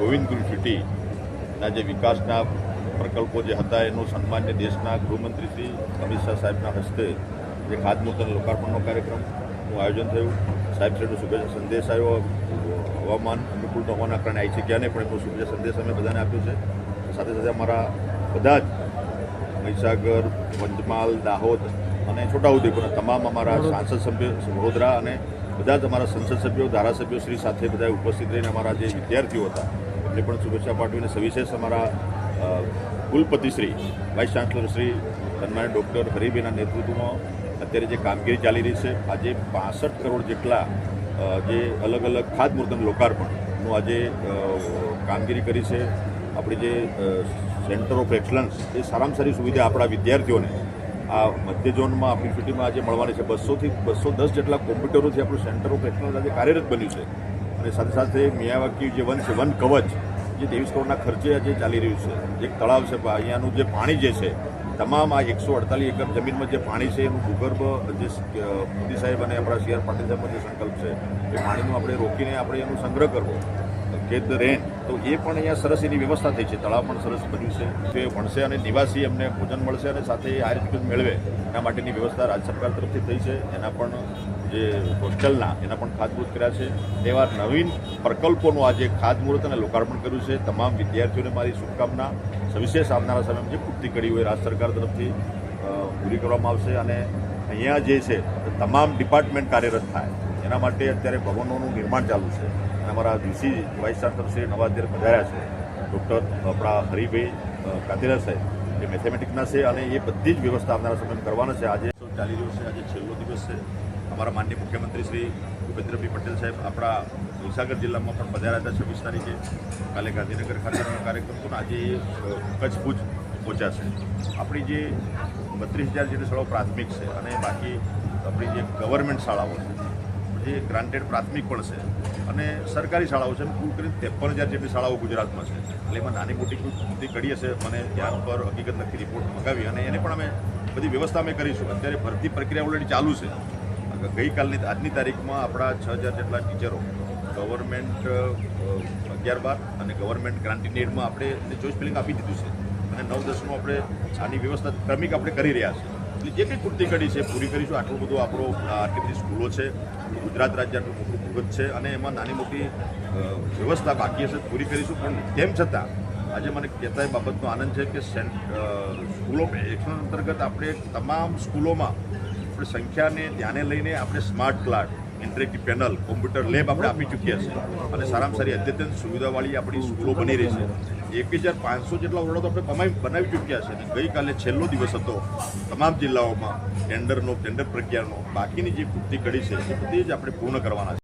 ગોવિંદ યુનિવર્સિટીના જે વિકાસના પ્રકલ્પો જે હતા, એનું સન્માન્ય દેશના ગૃહમંત્રી શ્રી અમિત શાહ સાહેબના હસ્તે જે ખાતમુહૂર્ત લોકાર્પણનો કાર્યક્રમનું આયોજન થયું. સાહેબ શ્રીનો શુભેચ્છા સંદેશ આવ્યો. હવામાન અનુકૂળ ન હોવાના કારણે આવી જગ્યાને પણ એનો શુભેચ્છા સંદેશ અમે બધાને આપ્યો છે. સાથે સાથે અમારા બધા જ મહીસાગર પંચમહાલ દાહોદ અને છોટાઉદેપુરના તમામ અમારા સાંસદ સભ્યો, વડોદરા અને બધા જ અમારા સંસદ સભ્યો, ધારાસભ્યો શ્રી સાથે બધા ઉપસ્થિત રહીને અમારા જે વિદ્યાર્થીઓ હતા એમને પણ શુભેચ્છા પાઠવીને સવિશેષ અમારા કુલપતિશ્રી કુલપતિ શ્રી વાઇસ ચાન્સલર શ્રી સન્માનિત ડૉક્ટર હરિભાઈના નેતૃત્વમાં અત્યારે જે કામગીરી ચાલી રહી છે, આજે પાસઠ કરોડ જેટલા જે અલગ અલગ ખાતમુહૂર્તનું લોકાર્પણનું આજે કામગીરી કરી છે. આપણી જે સેન્ટર ઓફ એક્સલન્સ એ સારામાં સારી સુવિધા આપણા વિદ્યાર્થીઓને આ મધ્ય ઝોનમાં, આપણી સિટીમાં આજે મળવાની છે. બસોથી બસો દસ જેટલા કોમ્પ્યુટરોથી આપણું સેન્ટર ઓફ એક્સલન્સ આજે કાર્યરત બન્યું છે. અને સાથે સાથે મિયાવાકી જે વન છે, વન કવચ, જે ત્રેવીસ કરોડના ખર્ચે આજે ચાલી રહ્યું છે. એક તળાવ છે અહીંયાનું જે પાણી જે છે, તમામ આ એકસો અડતાલીસ એકર જમીનમાં જે પાણી છે, એનું ભૂગર્ભ જે મોદી સાહેબ અને આપણા સી આર પાટીલ સાહેબનો જે સંકલ્પ છે, એ પાણીનું આપણે રોકીને આપણે એનો સંગ્રહ કરવો. ગેટ ધ રેન તો એ પણ અહીંયા સરસ એની વ્યવસ્થા થઈ છે. તળાવ પણ સરસ બન્યું છે. તે ભણશે અને નિવાસી એમને ભોજન મળશે અને સાથે આયુર્વેદ મેળવે. એના માટેની વ્યવસ્થા રાજ્ય સરકાર તરફથી થઈ છે. એના પણ જે હોસ્ટેલના, એના પણ ખાતમુહૂર્ત કર્યા છે. એવા નવીન પ્રકલ્પોનું આજે ખાતમુહૂર્ત અને લોકાર્પણ કર્યું છે. તમામ વિદ્યાર્થીઓને મારી શુભકામના. સવિશેષ આવનારા સમયમાં જે પૂર્તિ કરી હોય રાજ્ય સરકાર તરફથી પૂરી કરવામાં આવશે. અને અહીંયા જે છે તમામ ડિપાર્ટમેન્ટ કાર્યરત થાય. એના માટે અત્યારે ભવનોનું નિર્માણ ચાલુ છે. અને અમારા ડીસી વાઇસ ચાન્સલર શ્રી નવા અધ્યક્ષ પધાર્યા છે, ડૉક્ટર આપણા હરિભાઈ કાતેરા સાહેબ એ મેથેમેટિકના છે અને એ બધી જ વ્યવસ્થા આવનારા સમયમાં કરવાના છે. આજે ચાલી રહ્યો છે? આજે છેલ્લો દિવસ છે. અમારા માનનીય મુખ્યમંત્રી શ્રી ભૂપેન્દ્રભાઈ પટેલ સાહેબ આપણા મહીસાગર જિલ્લામાં પણ પધાર્યા હતા છવ્વીસ તારીખે. કાલે ગાંધીનગર ખાતેનો કાર્યક્રમ હતો આજે કચ્છ ભુજ પહોંચ્યા છે. આપણી જે બત્રીસ હજાર જેટલી શાળાઓ પ્રાથમિક છે અને બાકી આપણી જે ગવર્મેન્ટ શાળાઓ છે જે ગ્રાન્ટેડ પ્રાથમિક પણ છે. અને સરકારી શાળાઓ છે કુલ કરીને ત્રેપન હજાર જેટલી શાળાઓ ગુજરાતમાં છે. એટલે એમાં નાની મોટી કૃતિ કરી હશે, મને ધ્યાન પર હકીકત નથી રિપોર્ટ મંગાવી. અને એને પણ અમે બધી વ્યવસ્થા અમે કરીશું. અત્યારે ભરતી પ્રક્રિયા ઓલરેડી ચાલુ છે. ગઈકાલની આજની તારીખમાં આપણા છ હજાર જેટલા ટીચરો ગવર્મેન્ટ અગિયાર બાર અને ગવર્મેન્ટ ગ્રાન્ટેડ એડમાં આપણે ચોઈસ ફિલિંગ આપી દીધું છે. અને નવ દસનું આપણે આની વ્યવસ્થા, ક્રમિક આપણે કરી રહ્યા છીએ. એટલે જે કંઈ પૂરતી કડી છે, પૂરી કરીશું આટલું બધું આપણો આટલી બધી સ્કૂલો છે. ગુજરાત રાજ્ય આટલું મોટું ભૂગત છે અને એમાં નાની મોટી વ્યવસ્થા બાકી હશે, પૂરી કરીશું. પણ તેમ છતાં, આજે મને કહેતા બાબતનો આનંદ છે કે સ્કૂલો એક્શન અંતર્ગત આપણે તમામ સ્કૂલોમાં આપણે સંખ્યાને ધ્યાને લઈને આપણે smart class, interactive panel, computer lab આપણે આપી ચૂક્યા છે. અને સારામાં સારી અદ્યતન સુવિધાવાળી આપણી સ્કૂલો બની રહી છે. એક હજાર પાંચસો જેટલા ઓરડો તો આપણે કમાઈ બનાવી ચૂક્યા છે અને ગઈકાલે છેલ્લો દિવસ હતો તમામ જિલ્લાઓમાં ટેન્ડરનો, ટેન્ડર પ્રક્રિયાનો, બાકીની જે પૂર્તિ કડી છે, એ બધી જ આપણે પૂર્ણ કરવાના છે.